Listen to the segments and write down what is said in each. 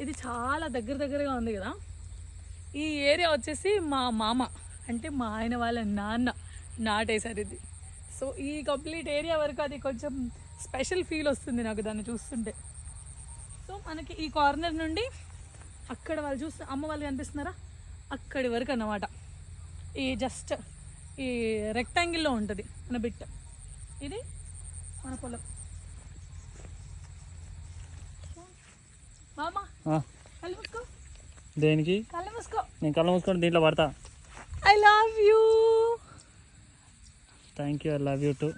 ఇది చాలా దగ్గర దగ్గరగా ఉంది కదా. ఈ ఏరియా వచ్చేసి మా మామ అంటే మా ఆయన వాళ్ళ నాన్న నాటేశారు ఇది. సో ఈ కంప్లీట్ ఏరియా వరకు అది కొంచెం స్పెషల్ ఫీల్ వస్తుంది నాకు దాన్ని చూస్తుంటే. సో మనకి ఈ కార్నర్ నుండి అక్కడ వాళ్ళు చూస్తే అమ్మ వాళ్ళు కనిపిస్తున్నారా? అక్కడి వరకు అన్నమాట. ఈ జస్ట్ ఈ రెక్టాంగిల్లో ఉంటుంది మన బిట్ ఇది మన పొలం మామ ఆ, కళ్ళు మూసుకో దేనికి? నేను కళ్ళు మూసుకొని దీంట్లో పడతా. I love you thank you I love you too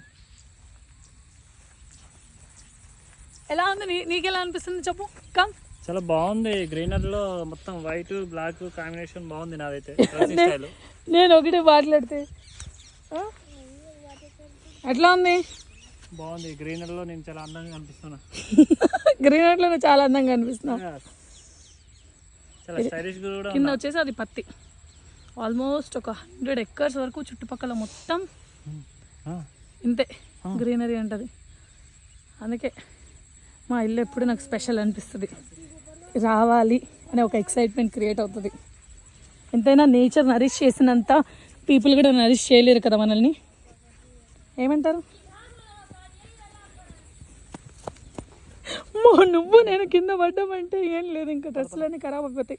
ఎలా ఉంది? నీ నీకు ఎలా అనిపిస్తుంది చెప్పు. కమ్ చాలా బాగుంది. గ్రీనరీలో మొత్తం వైట్ బ్లాక్ కాంబినేషన్ బాగుంది నాదైతే. నేను ఒకటి మాట్లాడితే? ఎట్లా ఉంది? బాగుంది. గ్రీనరీలో నేను చాలా అందంగా కనిపిస్తున్నా. గ్రీన్లో చాలా అందంగా అనిపిస్తున్నావు Yes. చాలా స్టైలిష్ కూడా కింద వచ్చేసి అది పత్తి. ఆల్మోస్ట్ ఒక హండ్రెడ్ ఎక్కర్స్ వరకు చుట్టుపక్కల మొత్తం ఇంతే గ్రీనరీ ఉంటుంది అందుకే మా ఇల్లు ఎప్పుడు నాకు స్పెషల్ అనిపిస్తుంది. రావాలి అనే ఒక ఎక్సైట్మెంట్ క్రియేట్ అవుతుంది. ఎంతైనా నేచర్ నరిష్ చేసినంత పీపుల్ కూడా నరిష్ చేయలేరు కదా మనల్ని. ఏమంటారు? అమ్మో, నువ్వు నేను కింద పడ్డామంటే ఏం లేదు ఇంకా డ్రెస్సులన్నీ ఖరాబ్ అయిపోతాయి.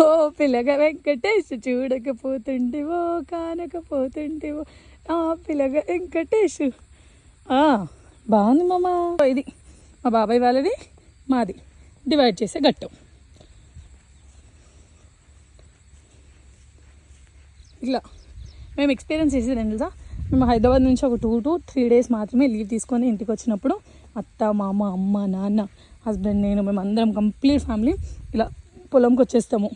ఓ పిల్లగ వెంకటేష్ చూడకపోతుంటివో కానకపోతుంటివో. ఆ పిల్లగ వెంకటేష్. ఆ, బాగుంది మామ. ఇది మా బాబాయ్ వాళ్ళది మాది. డివైడ్ చేసే గట్టం ఇట్లా. మేము ఎక్స్పీరియన్స్ చేసేది ఏంటి తెలుసా? మేము హైదరాబాద్ నుంచి ఒక టూ టు త్రీ డేస్ మాత్రమే లీవ్ తీసుకొని ఇంటికి వచ్చినప్పుడు అత్త మామ అమ్మ నాన్న హస్బెండ్ నేను మేము అందరం కంప్లీట్ ఫ్యామిలీ ఇలా పొలంకి వచ్చేస్తాము.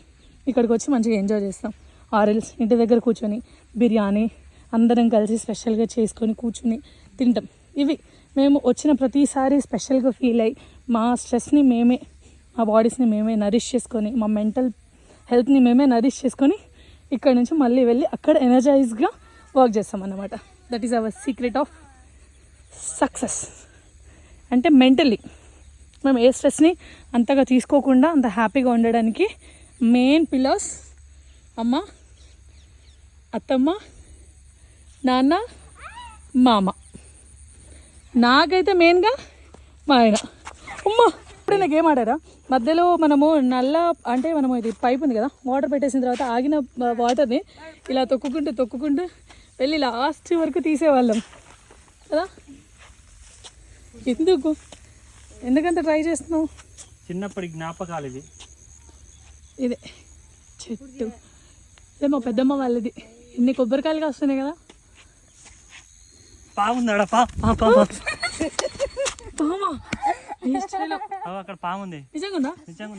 ఇక్కడికి వచ్చి మంచిగా ఎంజాయ్ చేస్తాం. ఆరెల్స్ ఇంటి దగ్గర కూర్చొని బిర్యానీ అందరం కలిసి స్పెషల్గా చేసుకొని కూర్చుని తింటాం. ఇవి మేము వచ్చిన ప్రతిసారి స్పెషల్గా ఫీల్ అయ్యి మా స్ట్రెస్ని మేమే మా బాడీస్ని మేమే నరిష్ చేసుకొని మా మెంటల్ హెల్త్ని మేమే నరిష్ చేసుకొని ఇక్కడ నుంచి మళ్ళీ వెళ్ళి అక్కడ ఎనర్జైజ్గా వర్క్ చేస్తాం అన్నమాట that is our secret of success అంటే మెంటల్లీ మేము ఏ స్ట్రెస్ని అంతగా తీసుకోకుండా అంత హ్యాపీగా ఉండడానికి మెయిన్ పిల్లర్స్ అమ్మ అత్తమ్మ నాన్న మామ. నాకైతే మెయిన్గా మా ఆయన. అమ్మ ఇప్పుడు నాకు ఏం ఆడారా? మధ్యలో మనము నల్ల అంటే మనము ఇది పైప్ ఉంది కదా వాటర్ పెట్టేసిన తర్వాత ఆగిన వాటర్ని ఇలా తొక్కుకుంటూ తొక్కుకుంటూ వెళ్ళి లాస్ట్ వరకు తీసేవాళ్ళం. కదా? ఎందుకు? ఎందుకంత ట్రై చేస్తున్నావు? చిన్నప్పటి జ్ఞాపకాలు ఇది ఇదే. చెట్టు. ఇదే మా పెద్దమ్మ వాళ్ళది. ఎన్ని కొబ్బరికాయలు కాస్తున్నాయి కదా? పాముంది పా పా పా పా. పామా? హిస్టరీలో అగో అక్కడ పాముంది నిజంగా నిజంగా.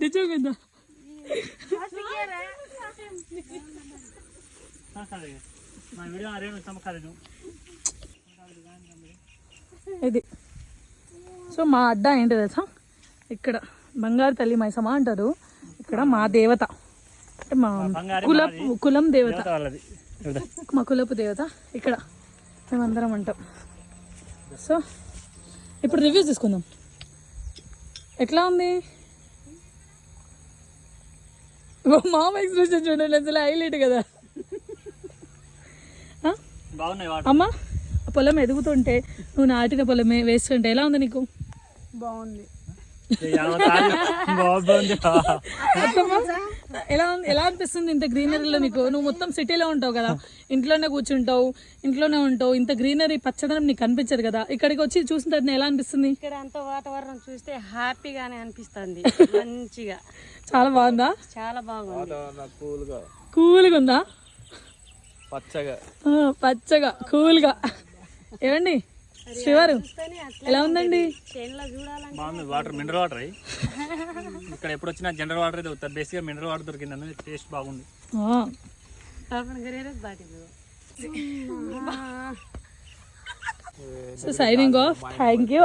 నిజంగా ఇది. సో మా అడ్డ ఏంటి తెలుసా? ఇక్కడ బంగారు తల్లి మైసమ్మ అంటారు. ఇక్కడ మా దేవత. అంటే మా కుల కులం దేవత. మా కులపు దేవత. ఇక్కడ మేమందరం అంటాం సో ఇప్పుడు రివ్యూస్ తీసుకుందాం. ఎట్లా ఉంది? మామ ఎక్స్ప్రెషన్ చూడండి అసలు హైలైట్ కదా. అమ్మా ఆ పొలం ఎదుగుతుంటే నువ్వు నాటిన పొలమే వేస్తుంటే ఎలా ఉంది నీకు? బాగుంది. ఎలా ఎలా అనిపిస్తుంది ఇంత గ్రీనరీలో నీకు? నువ్వు మొత్తం సిటీలో ఉంటావు కదా ఇంట్లోనే కూర్చుంటావు ఇంట్లోనే ఉంటావు ఇంత గ్రీనరీ పచ్చదనం నీకు కనిపించదు కదా. ఇక్కడికి వచ్చి చూసిన తర్వాత ఎలా అనిపిస్తుంది? ఇక్కడ అంత వాతావరణం చూస్తే హ్యాపీగానే అనిపిస్తుంది మంచిగా. చాలా బాగుందా? చాలా బాగుంది. కూల్గా ఉందా? పచ్చగా. పచ్చగా కూల్గా. ఏమండి? శివారు ఎలా ఉందండి? బాగుంది. వాటర్ మినరల్ వాటర్ ఇక్కడ ఎప్పుడు వచ్చినా జనరల్ వాటర్ దొరుకుతారు బేసిక్గా మినరల్ వాటర్ దొరికింది అన్నది టేస్ట్ బాగుంది. So signing off thank you